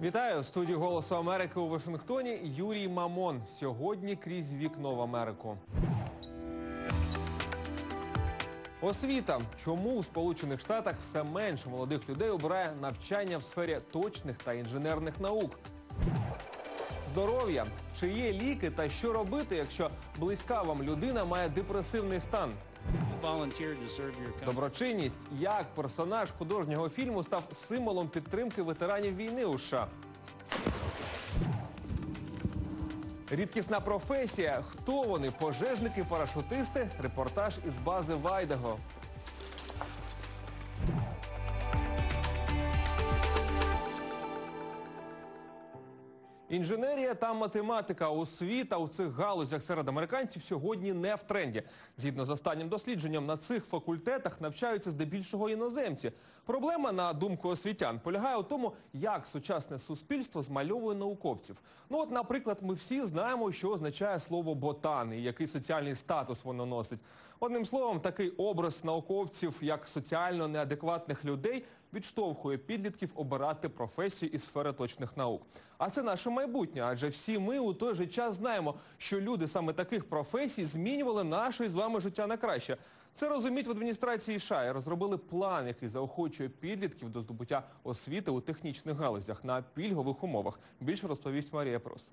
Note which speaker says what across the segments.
Speaker 1: Вітаю в студії Голосу Америки у Вашингтоні. Юрій Мамон. Сьогодні крізь вікно в Америку. Освіта. Чому у Сполучених Штатах все менше молодих людей обирає навчання в сфері точних та інженерних наук? Здоров'я. Чи є ліки та що робити, якщо близька вам людина має депресивний стан? Доброчинність. Як персонаж художнього фільму став символом підтримки ветеранів війни у США? Рідкісна професія. Хто вони? Пожежники, парашутисти? Репортаж із бази Вайдаго. Інженерія та математика, освіта у цих галузях серед американців сьогодні не в тренді. Згідно з останнім дослідженням, на цих факультетах навчаються здебільшого іноземці. Проблема, на думку освітян, полягає у тому, як сучасне суспільство змальовує науковців. Ну от, наприклад, ми всі знаємо, що означає слово ботан і який соціальний статус воно носить. Одним словом, такий образ науковців як соціально неадекватних людей відштовхує підлітків обирати професію із сфери точних наук. А це наше майбутнє, адже всі ми у той же час знаємо, що люди саме таких професій змінювали наше із вами життя на краще. Це розуміють в адміністрації США і розробили план, який заохочує підлітків до здобуття освіти у технічних галузях на пільгових умовах. Більше розповість Марія Прос.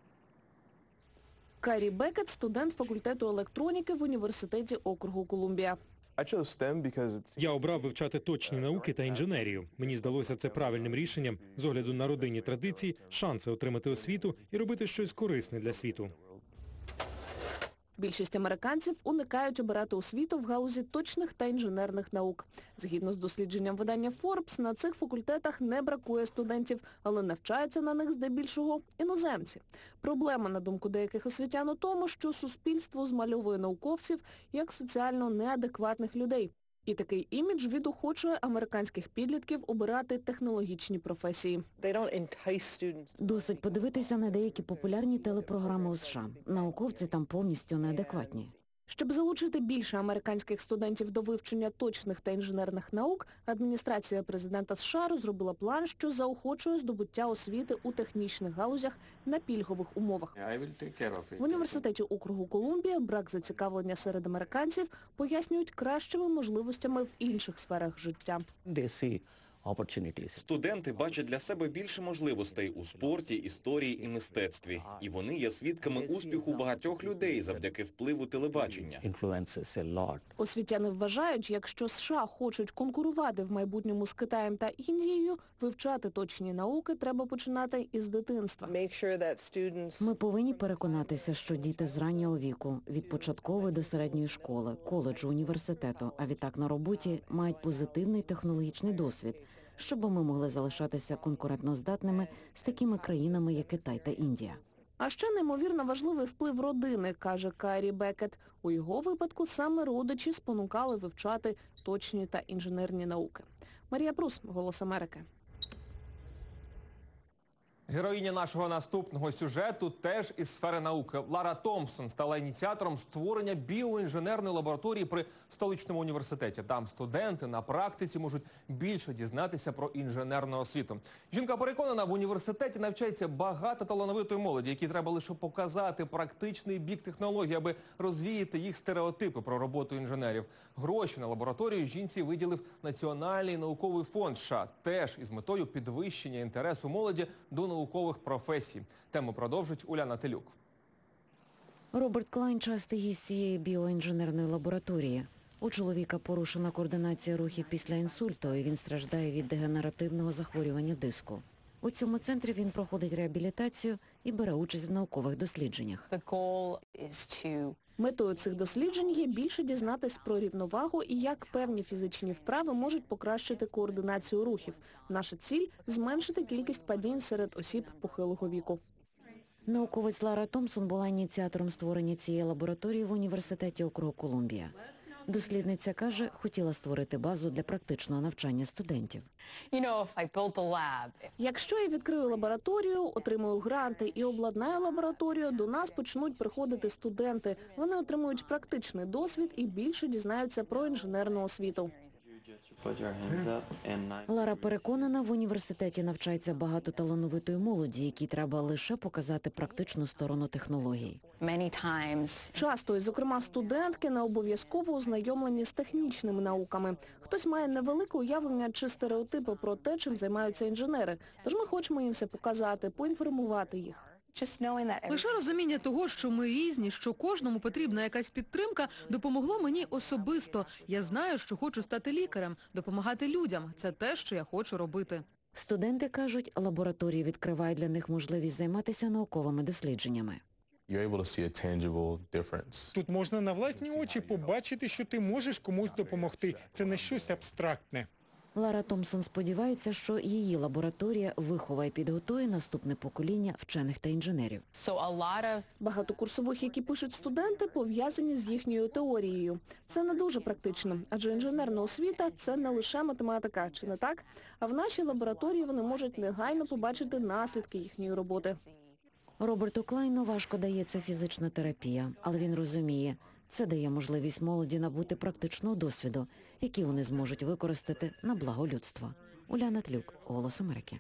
Speaker 2: Карі Бекет – студент факультету електроніки в університеті округу Колумбія.
Speaker 3: I chose STEM because it's
Speaker 4: Я обрав вивчати точні науки та інженерію. Мені здалося це правильним рішенням з огляду на родинні традиції, шанси отримати освіту і робити щось корисне для світу.
Speaker 2: Більшість американців уникають обирати освіту в галузі точних та інженерних наук. Згідно з дослідженням видання Forbes, на цих факультетах не бракує студентів, але навчаються на них здебільшого іноземці. Проблема, на думку деяких освітян, у тому, що суспільство змальовує науковців як соціально неадекватних людей. І такий імідж відохочує американських підлітків обирати технологічні професії.
Speaker 5: Досить подивитися на деякі популярні телепрограми у США. Науковці там повністю неадекватні.
Speaker 2: Щоб залучити більше американських студентів до вивчення точних та інженерних наук, адміністрація президента США розробила план, що заохочує здобуття освіти у технічних галузях на пільгових умовах. В університеті округу Колумбія брак зацікавлення серед американців пояснюють кращими можливостями в інших сферах життя.
Speaker 6: Студенти бачать для себе більше можливостей у спорті, історії і мистецтві. І вони є свідками успіху багатьох людей завдяки впливу телебачення.
Speaker 2: Освітяни вважають, якщо США хочуть конкурувати в майбутньому з Китаєм та Індією, вивчати точні науки треба починати із дитинства.
Speaker 5: Ми повинні переконатися, що діти з раннього віку, від початкової до середньої школи, коледжу, університету, а відтак на роботі, мають позитивний технологічний досвід, щоб ми могли залишатися конкурентноздатними з такими країнами, як Китай та Індія.
Speaker 2: А ще неймовірно важливий вплив родини, каже Карі Бекет. У його випадку саме родичі спонукали вивчати точні та інженерні науки. Марія Прус, Голос Америки.
Speaker 1: Героїня нашого наступного сюжету теж із сфери науки. Лара Томпсон стала ініціатором створення біоінженерної лабораторії при столичному університеті. Там студенти на практиці можуть більше дізнатися про інженерну освіту. Жінка переконана, в університеті навчається багато талановитої молоді, якій треба лише показати практичний бік технологій, аби розвіяти їх стереотипи про роботу інженерів. Гроші на лабораторію жінці виділив Національний науковий фонд США, теж із метою підвищення інтересу молоді до наукових професій. Тему продовжить Уляна Телюк.
Speaker 5: Роберт Клайн частий гість цієї біоінженерної лабораторії. У чоловіка порушена координація рухів після інсульту, і він страждає від дегенеративного захворювання диску. У цьому центрі він проходить реабілітацію і бере участь в наукових дослідженнях.
Speaker 2: Метою цих досліджень є більше дізнатись про рівновагу і як певні фізичні вправи можуть покращити координацію рухів. Наша ціль – зменшити кількість падінь серед осіб похилого віку.
Speaker 5: Науковець Лара Томпсон була ініціатором створення цієї лабораторії в університеті округу Колумбія. Дослідниця каже, хотіла створити базу для практичного навчання студентів.
Speaker 2: Якщо я відкрию лабораторію, отримую гранти і обладнаю лабораторію, до нас почнуть приходити студенти. Вони отримують практичний досвід і більше дізнаються про інженерну освіту.
Speaker 5: Лара переконана, в університеті навчається багато талановитої молоді, якій треба лише показати практичну сторону технологій.
Speaker 7: Many times
Speaker 2: Часто, і зокрема студентки, не обов'язково ознайомлені з технічними науками. Хтось має невелике уявлення чи стереотипи про те, чим займаються інженери. Тож ми хочемо їм все показати, поінформувати їх.
Speaker 7: Just
Speaker 8: Лише розуміння того, що ми різні, що кожному потрібна якась підтримка, допомогло мені особисто. Я знаю, що хочу стати лікарем, допомагати людям. Це те, що я хочу робити.
Speaker 5: Студенти кажуть, лабораторії відкривають для них можливість займатися науковими дослідженнями.
Speaker 9: You're able to see a tangible difference.
Speaker 10: Тут можна на власні очі побачити, що ти можеш комусь допомогти. Це не щось абстрактне.
Speaker 5: Лара Томпсон сподівається, що її лабораторія виховає і підготує наступне покоління вчених та інженерів.
Speaker 2: Багато курсових, які пишуть студенти, пов'язані з їхньою теорією. Це не дуже практично, адже інженерна освіта – це не лише математика, чи не так? А в нашій лабораторії вони можуть негайно побачити наслідки їхньої роботи.
Speaker 5: Роберту Клайну важко дається фізична терапія, але він розуміє, це дає можливість молоді набути практичного досвіду, який вони зможуть використати на благо людства. Уляна Тлюк, Голос Америки.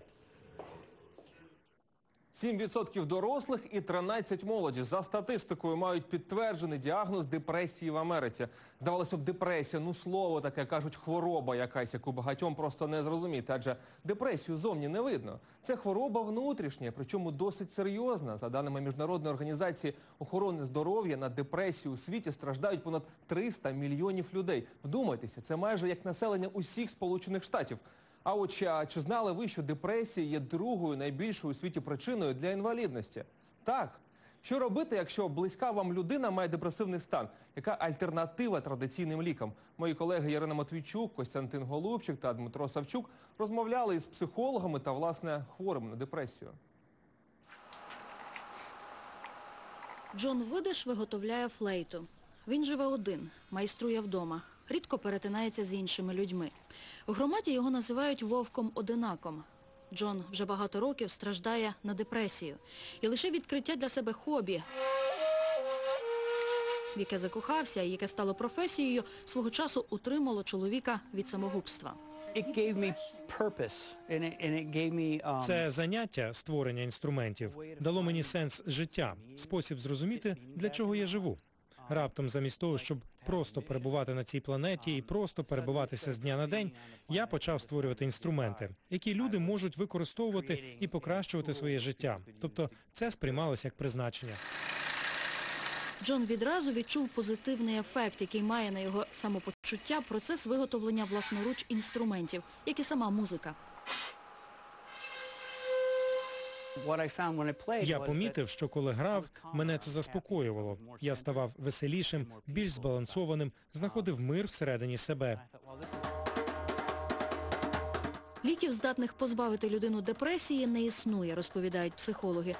Speaker 1: 7% дорослих і 13 молоді за статистикою мають підтверджений діагноз депресії в Америці. Здавалося б, депресія, ну слово таке, кажуть, хвороба якась, яку багатьом просто не зрозуміти, адже депресію зовні не видно. Це хвороба внутрішня, причому досить серйозна. За даними Міжнародної організації охорони здоров'я, на депресію у світі страждають понад 300 мільйонів людей. Вдумайтеся, це майже як населення усіх Сполучених Штатів. А от чи, знали ви, що депресія є другою найбільшою у світі причиною для інвалідності? Так. Що робити, якщо близька вам людина має депресивний стан? Яка альтернатива традиційним лікам? Мої колеги Ярина Матвійчук, Костянтин Голубчик та Дмитро Савчук розмовляли із психологами та, власне, хворими на депресію.
Speaker 11: Джон Видиш виготовляє флейту. Він живе один, майструє вдома, рідко перетинається з іншими людьми. В громаді його називають вовком-одинаком. Джон вже багато років страждає на депресію. І лише відкриття для себе хобі, в яке закохався і яке стало професією, свого часу утримало чоловіка від самогубства.
Speaker 12: Um,
Speaker 4: Це заняття створення інструментів дало мені сенс життя, спосіб зрозуміти, для чого я живу. Раптом замість того, щоб просто перебувати на цій планеті і просто перебуватися з дня на день, я почав створювати інструменти, які люди можуть використовувати і покращувати своє життя. Тобто це сприймалося як призначення.
Speaker 11: Джон відразу відчув позитивний ефект, який має на його самопочуття процес виготовлення власноруч інструментів, як і сама музика.
Speaker 4: Я помітив, що коли грав, мене це заспокоювало. Я ставав веселішим, більш збалансованим, знаходив мир всередині себе.
Speaker 11: Ліків, здатних позбавити людину депресії, не існує, розповідають психологи.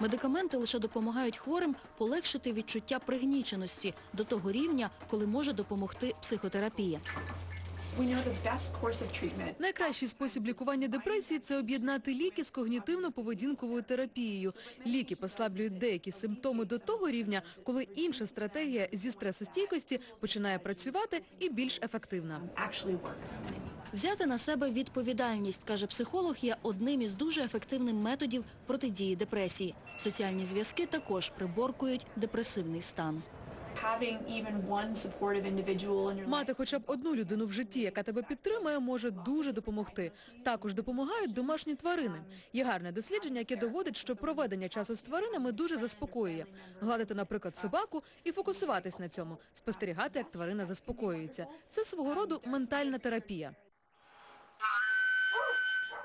Speaker 11: Медикаменти лише допомагають хворим полегшити відчуття пригніченості до того рівня, коли може допомогти психотерапія.
Speaker 8: Найкращий спосіб лікування депресії – це об'єднати ліки з когнітивно-поведінковою терапією. Ліки послаблюють деякі симптоми до того рівня, коли інша стратегія зі стресостійкості починає працювати і більш ефективна.
Speaker 11: Взяти на себе відповідальність, каже психолог, є одним із дуже ефективним методів протидії депресії. Соціальні зв'язки також приборкують депресивний стан.
Speaker 8: Мати хоча б одну людину в житті, яка тебе підтримує, може дуже допомогти. Також допомагають домашні тварини. Є гарне дослідження, яке доводить, що проведення часу з тваринами дуже заспокоює. Гладити, наприклад, собаку і фокусуватись на цьому, спостерігати, як тварина заспокоюється. Це свого роду ментальна терапія.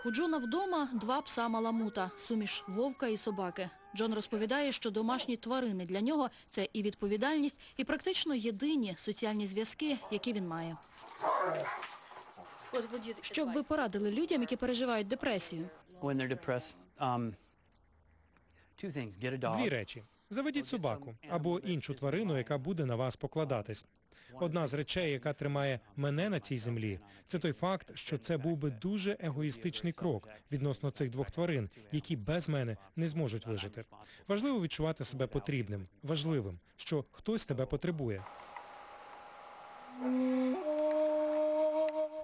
Speaker 11: У Джона вдома два пса маламута, суміш вовка і собаки. Джон розповідає, що домашні тварини для нього – це і відповідальність, і практично єдині соціальні зв'язки, які він має. Що б ви порадили людям, які переживають депресію?
Speaker 12: Um.
Speaker 4: Дві речі. Заведіть собаку або іншу тварину, яка буде на вас покладатись. Одна з речей, яка тримає мене на цій землі, це той факт, що це був би дуже егоїстичний крок відносно цих двох тварин, які без мене не зможуть вижити. Важливо відчувати себе потрібним, важливим, що хтось тебе потребує.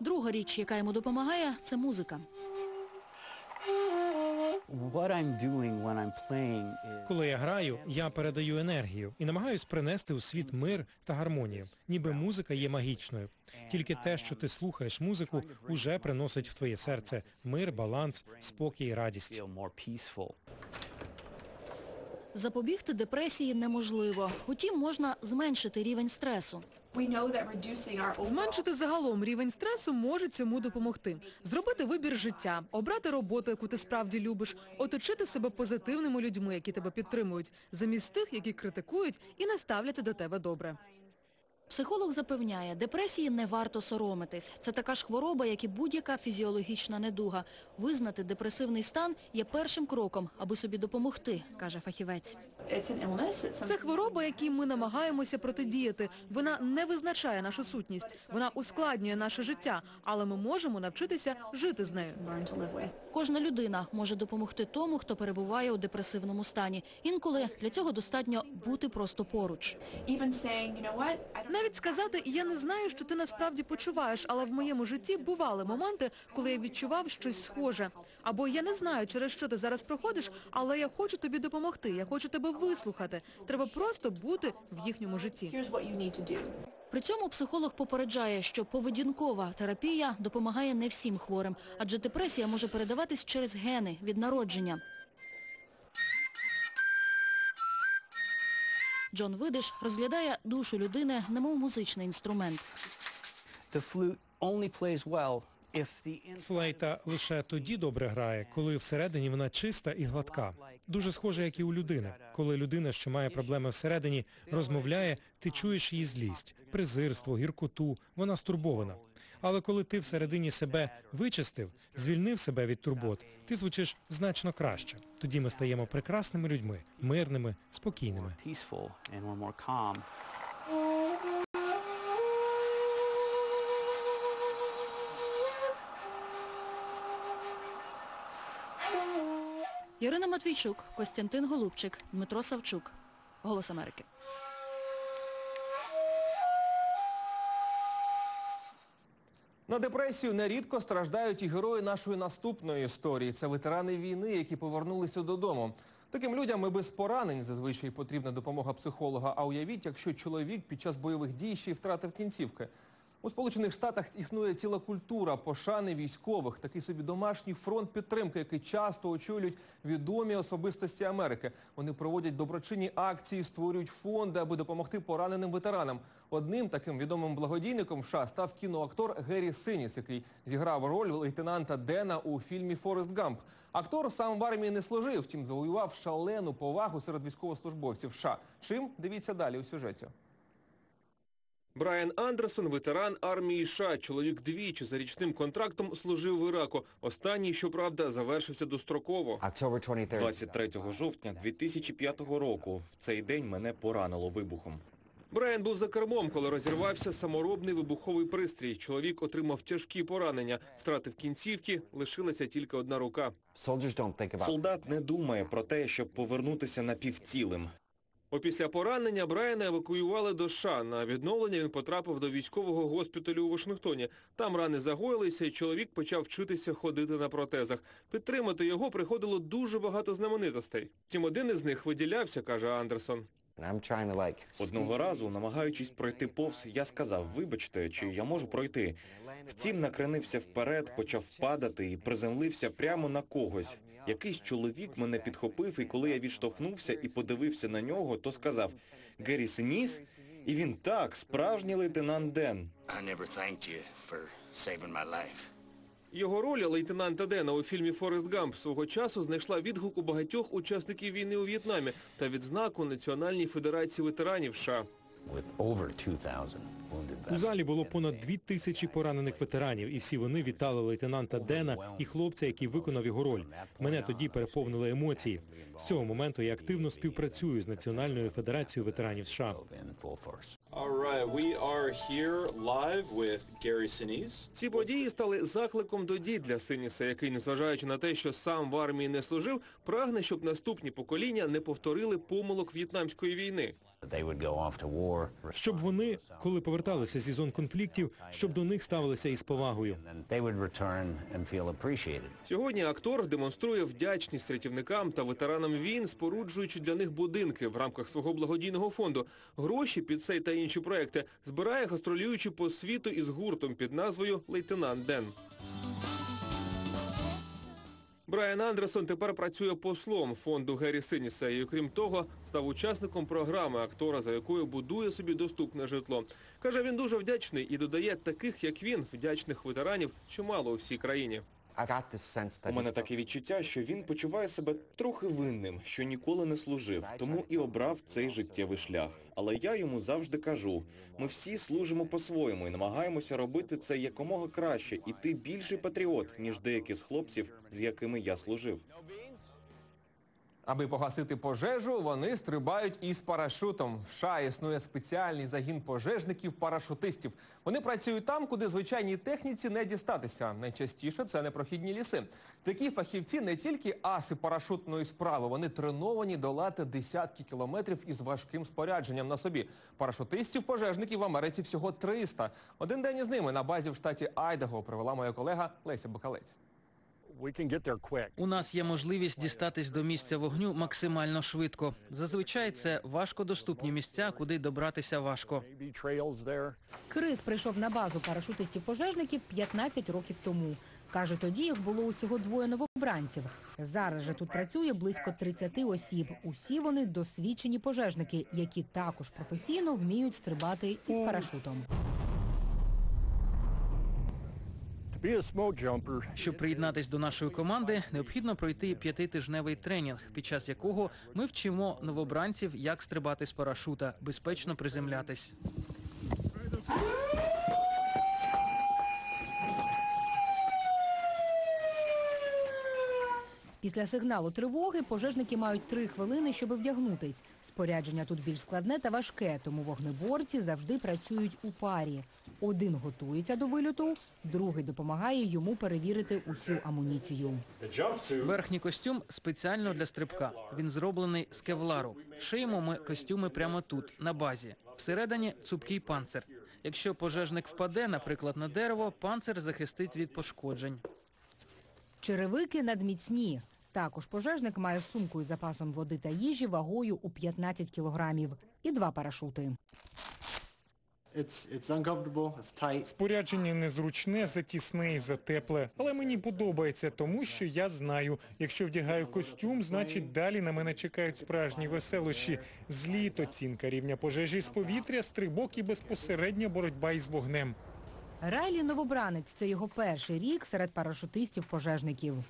Speaker 11: Друга річ, яка йому допомагає, це музика.
Speaker 4: Коли я граю, я передаю енергію і намагаюсь принести у світ мир та гармонію, ніби музика є магічною. Тільки те, що ти слухаєш музику, уже приносить в твоє серце мир, баланс, спокій і радість.
Speaker 11: Запобігти депресії неможливо. Утім, можна зменшити рівень стресу.
Speaker 8: Зменшити загалом рівень стресу може цьому допомогти. Зробити вибір життя, обрати роботу, яку ти справді любиш, оточити себе позитивними людьми, які тебе підтримують, замість тих, які критикують і не ставляться до тебе добре.
Speaker 11: Психолог запевняє, депресії не варто соромитись. Це така ж хвороба, як і будь-яка фізіологічна недуга. Визнати депресивний стан є першим кроком, аби собі допомогти, каже фахівець.
Speaker 8: Це хвороба, якій ми намагаємося протидіяти. Вона не визначає нашу сутність, вона ускладнює наше життя, але ми можемо навчитися жити з нею.
Speaker 11: Кожна людина може допомогти тому, хто перебуває у депресивному стані. Інколи для цього достатньо бути просто поруч.
Speaker 8: Навіть сказати, я не знаю, що ти насправді почуваєш, але в моєму житті бували моменти, коли я відчував щось схоже. Або я не знаю, через що ти зараз проходиш, але я хочу тобі допомогти, я хочу тебе вислухати. Треба просто бути в їхньому житті.
Speaker 11: При цьому психолог попереджає, що поведінкова терапія допомагає не всім хворим, адже депресія може передаватись через гени від народження. Джон Видиш розглядає душу людини немов музичний інструмент.
Speaker 4: Флейта лише тоді добре грає, коли всередині вона чиста і гладка. Дуже схоже, як і у людини. Коли людина, що має проблеми всередині, розмовляє, ти чуєш її злість, презирство, гіркоту, вона стурбована. Але коли ти всередині себе вичистив, звільнив себе від турбот, ти звучиш значно краще. Тоді ми стаємо прекрасними людьми, мирними, спокійними.
Speaker 11: Ірина Матвійчук, Костянтин Голубчик, Дмитро Савчук. Голос Америки.
Speaker 1: На депресію нерідко страждають і герої нашої наступної історії. Це ветерани війни, які повернулися додому. Таким людям і без поранень зазвичай потрібна допомога психолога. А уявіть, якщо чоловік під час бойових дій ще й втратив кінцівки. У Сполучених Штатах існує ціла культура пошани військових, такий собі домашній фронт підтримки, який часто очолюють відомі особистості Америки. Вони проводять доброчинні акції, створюють фонди, аби допомогти пораненим ветеранам. Одним таким відомим благодійником в США став кіноактор Геррі Синіс, який зіграв роль лейтенанта Дена у фільмі Форест Гамп. Актор сам в армії не служив, втім завоював шалену повагу серед військовослужбовців США. Чим? Дивіться далі у сюжеті. Брайан Андерсон, ветеран армії США. Чоловік двічі за річним контрактом служив в Іраку. Останній, щоправда, завершився достроково.
Speaker 6: 23 жовтня 2005 року. В цей день мене поранило вибухом.
Speaker 1: Брайан був за кермом, коли розірвався саморобний вибуховий пристрій. Чоловік отримав тяжкі поранення, втратив кінцівки, лишилася тільки одна рука.
Speaker 6: Солдат не думає про те, щоб повернутися напівцілим.
Speaker 1: Опісля поранення Брайана евакуювали до США. На відновлення він потрапив до військового госпіталю у Вашингтоні. Там рани загоїлися, і чоловік почав вчитися ходити на протезах. Підтримати його приходило дуже багато знаменитостей. Втім, один із них виділявся, каже Андерсон.
Speaker 6: Одного разу, намагаючись пройти повз, я сказав, вибачте, чи я можу пройти. Втім, накренився вперед, почав падати і приземлився прямо на когось. Якийсь чоловік мене підхопив, і коли я відштовхнувся і подивився на нього, то сказав «Геррі Синіс?» І він так, справжній лейтенант Ден.
Speaker 13: I never thanked you for saving my life.
Speaker 1: Його роль лейтенанта Дена у фільмі «Форест Гамп» свого часу знайшла відгук у багатьох учасників війни у В'єтнамі та відзнаку Національній федерації ветеранів США.
Speaker 4: У залі було понад дві тисячі поранених ветеранів, і всі вони вітали лейтенанта Дена і хлопця, який виконав його роль. Мене тоді переповнили емоції. З цього моменту я активно співпрацюю з Національною федерацією ветеранів США.
Speaker 1: Ці події стали закликом до дій для Синіса, який, незважаючи на те, що сам в армії не служив, прагне, щоб наступні покоління не повторили помилок В'єтнамської війни.
Speaker 13: They would go off to war.
Speaker 4: Щоб вони, коли поверталися зі зон конфліктів, щоб до них ставилися із повагою.
Speaker 13: And they would return and feel appreciated.
Speaker 1: Сьогодні актор демонструє вдячність рятівникам та ветеранам війн, споруджуючи для них будинки в рамках свого благодійного фонду. Гроші під цей та інші проекти збирає гастролюючи по світу із гуртом під назвою Лейтенант Ден. Брайан Андерсон тепер працює послом фонду Геррі Синіса і, окрім того, став учасником програми актора, за якою будує собі доступне житло. Каже, він дуже вдячний і додає таких, як він, вдячних ветеранів, чимало у всій країні.
Speaker 6: У мене таке відчуття, що він почуває себе трохи винним, що ніколи не служив, тому і обрав цей життєвий шлях. Але я йому завжди кажу: ми всі служимо по-своєму і намагаємося робити це якомога краще, і ти більший патріот, ніж деякі з хлопців, з якими я служив.
Speaker 1: Аби погасити пожежу, вони стрибають із парашутом. В США існує спеціальний загін пожежників-парашутистів. Вони працюють там, куди звичайній техніці не дістатися. Найчастіше це непрохідні ліси. Такі фахівці не тільки аси парашутної справи, вони треновані долати десятки кілометрів із важким спорядженням на собі. Парашутистів-пожежників в Америці всього 300. Один день із ними на базі в штаті Айдаго провела моя колега Леся Бакалець.
Speaker 14: У нас є можливість дістатись до місця вогню максимально швидко. Зазвичай це важкодоступні місця, куди добратися важко.
Speaker 15: Крис прийшов на базу парашутистів-пожежників 15 років тому. Каже, тоді їх було усього двоє новобранців. Зараз же тут працює близько 30 осіб. Усі вони досвідчені пожежники, які також професійно вміють стрибати із парашутом.
Speaker 14: Щоб приєднатись до нашої команди, необхідно пройти п'ятитижневий тренінг, під час якого ми вчимо новобранців, як стрибати з парашута, безпечно приземлятись.
Speaker 15: Після сигналу тривоги пожежники мають три хвилини, щоб вдягнутись. Спорядження тут більш складне та важке, тому вогнеборці завжди працюють у парі. Один готується до вильоту, другий допомагає йому перевірити усю амуніцію.
Speaker 14: Верхній костюм спеціально для стрибка. Він зроблений з кевлару. Шиємо ми костюми прямо тут, на базі. Всередині цупкий панцир. Якщо пожежник впаде, наприклад, на дерево, панцир захистить від пошкоджень.
Speaker 15: Черевики надміцні. Також пожежник має сумку із запасом води та їжі вагою у 15 кілограмів і два парашути.
Speaker 10: Спорядження незручне, затісне і затепле. Але мені подобається, тому що я знаю, якщо вдягаю костюм, значить далі на мене чекають справжні веселощі. Зліт, оцінка рівня пожежі з повітря, стрибок і безпосередня боротьба із вогнем.
Speaker 15: Райлі новобранець. Це його перший рік серед парашутистів-пожежників.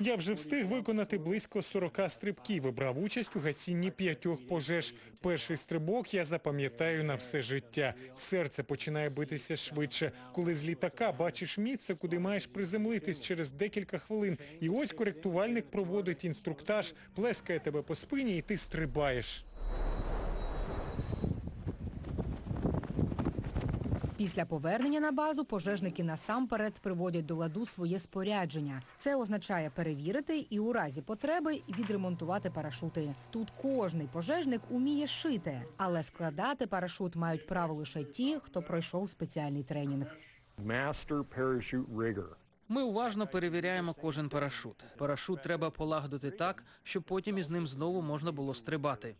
Speaker 10: Я вже встиг виконати близько 40 стрибків і брав участь у гасінні п'ятьох пожеж. Перший стрибок я запам'ятаю на все життя. Серце починає битися швидше. Коли з літака бачиш місце, куди маєш приземлитись через декілька хвилин. І ось коректувальник проводить інструктаж, плескає тебе по спині і ти стрибаєш.
Speaker 15: Після повернення на базу пожежники насамперед приводять до ладу своє спорядження. Це означає перевірити і у разі потреби відремонтувати парашути. Тут кожний пожежник уміє шити, але складати парашут мають право лише ті, хто пройшов спеціальний тренінг.
Speaker 14: Ми уважно перевіряємо кожен парашут. Парашут треба полагодити так, щоб потім із ним знову можна було стрибати.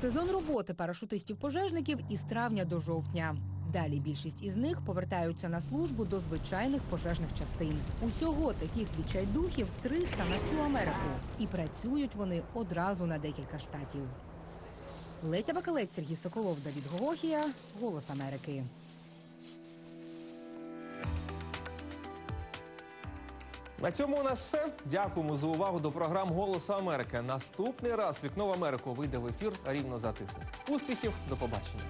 Speaker 15: Сезон роботи парашутистів-пожежників із травня до жовтня. Далі більшість із них повертаються на службу до звичайних пожежних частин. Усього таких відчайдухів 300 на всю Америку. І працюють вони одразу на декілька штатів. Леся Бакалець, Сергій Соколов, Давід Гогохія, Голос Америки.
Speaker 1: На цьому у нас все. Дякуємо за увагу до програм Голосу Америки. Наступний раз вікно в Америку вийде в ефір рівно за тиждень. Успіхів, до побачення.